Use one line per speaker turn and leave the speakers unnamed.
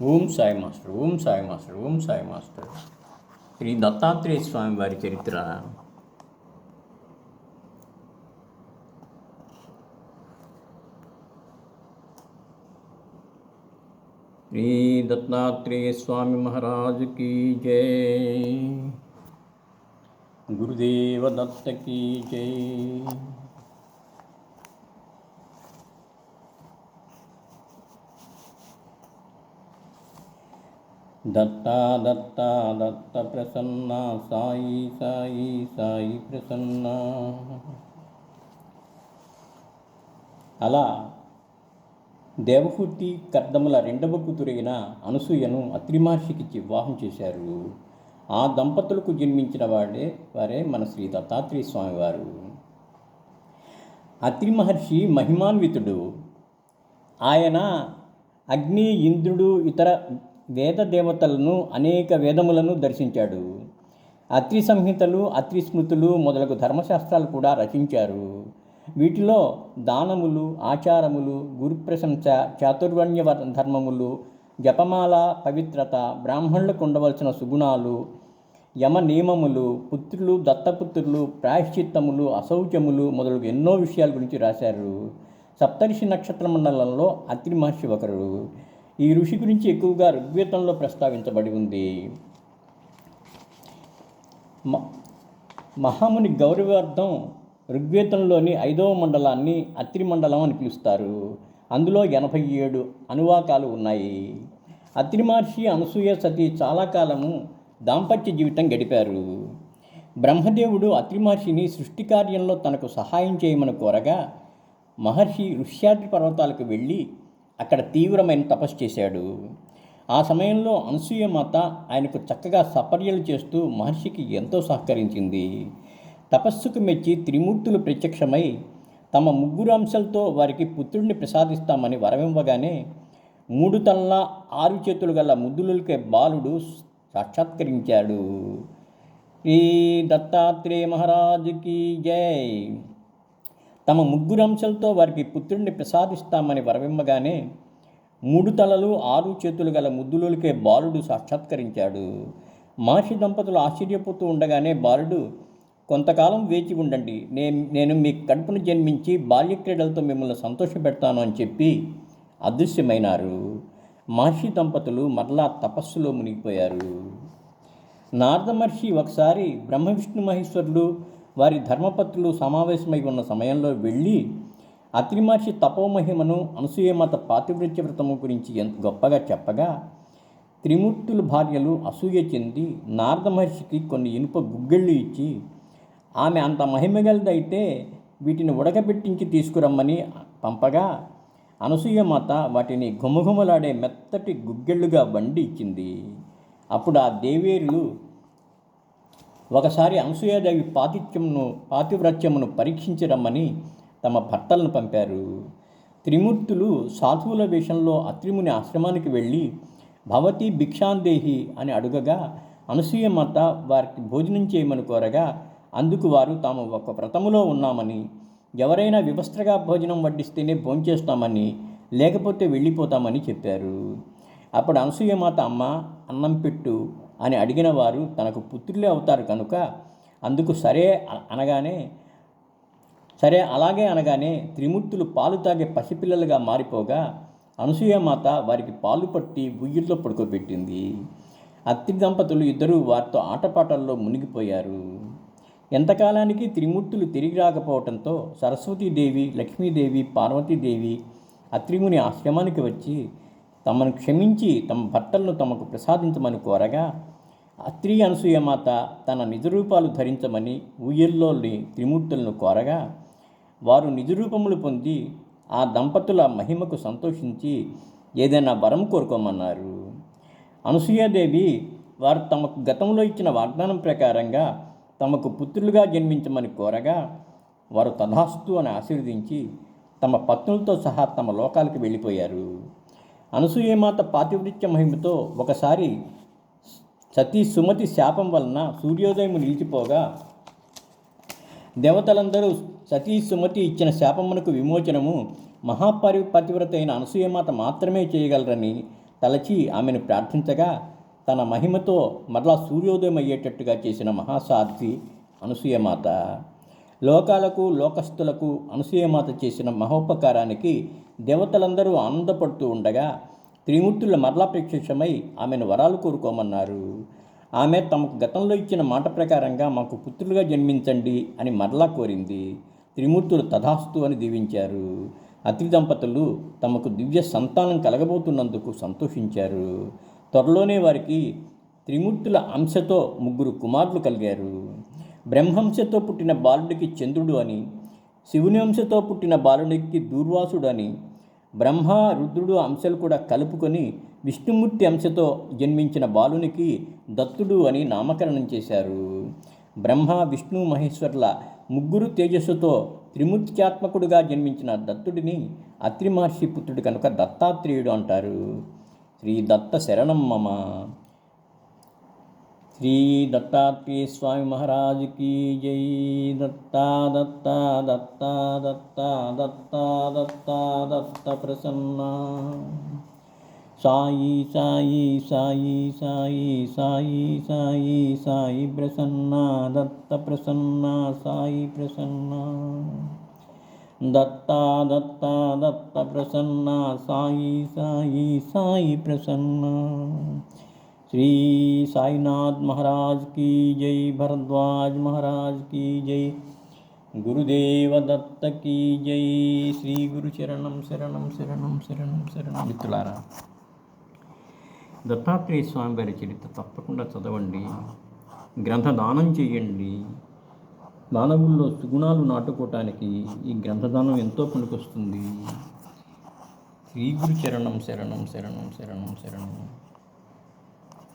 Om Sai master Om Sai master Om Sai master Shri Dattatreya Swami వారి చరిత్ర శ్రీ దత్తాత్రేయ స్వామి మహారాజ్ కీ జయ గురుదేవ దత్త కీ జయ దత్తా దత్తా దత్త ప్రసన్న సాయి సాయి సాయి ప్రసన్న. అలా దేవహూతి కర్దముల రెండవ కూతురైన అనసూయను అత్రి వివాహం చేశారు. ఆ దంపతులకు జన్మించిన వాడే వారే మన శ్రీ దత్తాత్రేయ స్వామివారు అత్రి మహర్షి మహిమాన్వితుడు. ఆయన అగ్ని ఇంద్రుడు ఇతర వేద దేవతలను అనేక వేదములను దర్శించాడు. అత్రి సంహితలు అత్రి స్మృతులు మొదలగు ధర్మశాస్త్రాలు కూడా రచించారు. వీటిలో దానములు ఆచారములు గురుప్రశంస చాతుర్వర్ణ్య ధర్మములు జపమాల పవిత్రత బ్రాహ్మణులకు ఉండవలసిన సుగుణాలు యమ నియమములు పుత్రులు దత్తపుత్రులు ప్రాయశ్చిత్తములు అశౌచములు మొదలగు ఎన్నో విషయాల గురించి రాశారు. సప్తర్షి నక్షత్ర మండలంలో అత్రి మహర్షి ఒకరు. ఈ ఋషి గురించి ఎక్కువగా ఋగ్వేదంలో ప్రస్తావించబడి ఉంది. మ- మహాముని గౌరవార్థం ఋగ్వేదంలోని ఐదవ మండలాన్ని అత్రి మండలం అని పిలుస్తారు. అందులో ఎనభై ఏడు అనువాకాలు ఉన్నాయి. అత్రి మహర్షి అనసూయ సతి చాలా కాలము దాంపత్య జీవితం గడిపారు. బ్రహ్మదేవుడు అత్రి మహర్షిని సృష్టి కార్యంలో తనకు సహాయం చేయమని కోరగా మహర్షి ఋష్యాద్రి పర్వతాలకు వెళ్ళి అక్కడ తీవ్రమైన తపస్సు చేశాడు. ఆ సమయంలో అనసూయ మాత ఆయనకు చక్కగా సపర్యలు చేస్తూ మహర్షికి ఎంతో సహకరించింది. తపస్సుకు మెచ్చి త్రిమూర్తులు ప్రత్యక్షమై తమ ముగ్గురు అంశాలతో వారికి పుత్రుడిని ప్రసాదిస్తామని వరమివ్వగానే మూడు తల్ల ఆరు చేతులు గల ముద్దులకే బాలుడు సాక్షాత్కరించాడు. శ్రీ దత్తాత్రేయ మహారాజుకి జై. తమ ముగ్గురు అంశలతో వారికి పుత్రుడిని ప్రసాదిస్తామని వరవిమ్మగానే మూడు తలలు ఆరు చేతులు గల ముద్దులోలికే బాలుడు సాక్షాత్కరించాడు. మహర్షి దంపతులు ఆశ్చర్యపోతూ ఉండగానే బాలుడు కొంతకాలం వేచి ఉండండి. నేను నేను మీ కడుపును జన్మించి బాల్యక్రీడలతో మిమ్మల్ని సంతోషపెడతాను అని చెప్పి అదృశ్యమైనారు. మహర్షి దంపతులు మరలా తపస్సులో మునిగిపోయారు. నారద మహర్షి ఒకసారి బ్రహ్మ విష్ణు మహేశ్వరులు వారి ధర్మపత్రులు సమావేశమై ఉన్న సమయంలో వెళ్ళి అత్రిమహర్షి తపోమహిమను అనసూయమాత పాతివృత్య వ్రతము గురించి ఎంత గొప్పగా చెప్పగా త్రిమూర్తుల భార్యలు అసూయ చెంది నారద మహర్షికి కొన్ని ఇనుప గుగ్గిళ్ళు ఇచ్చి ఆమె అంత మహిమగలదైతే వీటిని ఉడకబెట్టించి తీసుకురమ్మని పంపగా అనసూయమాత వాటిని ఘుమఘుమలాడే మెత్తటి గుగ్గిళ్ళుగా వండి ఇచ్చింది. అప్పుడు ఆ దేవేరులు ఒకసారి అనసూయాదేవి పాతిత్యమును పాతివ్రత్యమును పరీక్షించరమ్మని తమ భర్తలను పంపారు. త్రిమూర్తులు సాధువుల వేషంలో అత్రిముని ఆశ్రమానికి వెళ్ళి భవతి భిక్షాందేహి అని అడుగగా అనసూయమాత వారికి భోజనం చేయమని కోరగా అందుకు వారు తాము ఒక వ్రతములో ఉన్నామని ఎవరైనా వివస్త్రగా భోజనం వడ్డిస్తేనే భోంచేస్తామని లేకపోతే వెళ్ళిపోతామని చెప్పారు. అప్పుడు అనసూయమాత అమ్మ అన్నం పెట్టు అని అడిగిన వారు తనకు పుత్రులే అవుతారు కనుక అందుకు సరే అనగానే సరే అలాగే అనగానే త్రిమూర్తులు పాలు తాగే పసిపిల్లలుగా మారిపోగా అనసూయమాత వారికి పాలు పట్టి ఉయ్యిల్లో పడుకోబెట్టింది. అత్తి దంపతులు ఇద్దరూ వారితో ఆటపాటల్లో మునిగిపోయారు. ఎంతకాలానికి త్రిమూర్తులు తిరిగి రాకపోవడంతో సరస్వతీదేవి లక్ష్మీదేవి పార్వతీదేవి అత్రిముని ఆశ్రమానికి వచ్చి తమను క్షమించి తమ భర్తలను తమకు ప్రసాదించమని కోరగా అత్రి అనసూయమాత తన నిజరూపాలు ధరించమని ఊయల్లోని త్రిమూర్తులను కోరగా వారు నిజరూపములు పొంది ఆ దంపతుల మహిమకు సంతోషించి ఏదైనా వరం కోరుకోమన్నారు. అనసూయాదేవి వారు తమకు గతంలో ఇచ్చిన వాగ్దానం ప్రకారంగా తమకు పుత్రులుగా జన్మించమని కోరగా వారు తథాస్తు అని ఆశీర్వదించి తమ పత్నులతో సహా తమ లోకాలకు వెళ్ళిపోయారు. అనసూయమాత పాతివృత్య మహిమతో ఒకసారి సతీ సుమతి శాపం వలన సూర్యోదయం నిలిచిపోగా దేవతలందరూ సతీ సుమతి ఇచ్చిన శాపమునకు విమోచనము మహాపరి పతివ్రత అయిన అనసూయమాత మాత్రమే చేయగలరని తలచి ఆమెను ప్రార్థించగా తన మహిమతో మరలా సూర్యోదయం అయ్యేటట్టుగా చేసిన మహాసాధ్వి అనసూయమాత. లోకాలకు లోకస్తులకు అనసూయమాత చేసిన మహోపకారానికి దేవతలందరూ ఆనందపడుతూ ఉండగా త్రిమూర్తుల మరలా ప్రత్యక్షమై ఆమెను వరాలు కోరుకోమన్నారు. ఆమె తమకు గతంలో ఇచ్చిన మాట ప్రకారంగా మాకు పుత్రులుగా జన్మించండి అని మరలా కోరింది. త్రిమూర్తులు తథాస్తు అని దీవించారు. అతి దంపతులు తమకు దివ్య సంతానం కలగబోతున్నందుకు సంతోషించారు. త్వరలోనే వారికి త్రిమూర్తుల అంశతో ముగ్గురు కుమారులు కలిగారు. బ్రహ్మంశతో పుట్టిన బాలుడికి చంద్రుడు అని శివుని అంశతో పుట్టిన బాలునికి దూర్వాసుడు అని బ్రహ్మ రుద్రుడు అంశలు కూడా కలుపుకొని విష్ణుమూర్తి అంశతో జన్మించిన బాలునికి దత్తుడు అని నామకరణం చేశారు. బ్రహ్మ విష్ణు మహేశ్వర్ల ముగ్గురు తేజస్సుతో త్రిమూర్త్యాత్మకుడుగా జన్మించిన దత్తుడిని అత్రిమహర్షి పుత్రుడు కనుక దత్తాత్రేయుడు అంటారు. శ్రీ దత్త శరణం మమ. శ్రీ దత్తాత్రేయ స్వామి మహారాజ్ की జై దత్తా దత్తా దత్తా దత్తా దత్తా దత్తా దత్త ప్రసన్న సాయి సాయి సాయి సాయి సాయి సాయి సాయి ప్రసన్న దత్త ప్రసన్న సాయి ప్రసన్న దత్తా దత్తా దత్త ప్రసన్న సాయి సాయి సాయి ప్రసన్న श्री साईनाथ महाराज की जय भरद्वाज महाराज की जय గురుదేవ దత్త కీ జై శ్రీ గురు శరణం శరణం శరణం శరణం శరణం మిత్రులారా దత్తాత్రేయ స్వామి వారి చరిత్ర తప్పకుండా చదవండి గ్రంథదానం చేయండి మానవుల్లో సుగుణాలు నాటుకోవటానికి ఈ గ్రంథదానం ఎంతో పనికొస్తుంది శ్రీ గురు చరణం శరణం శరణం శరణం శరణం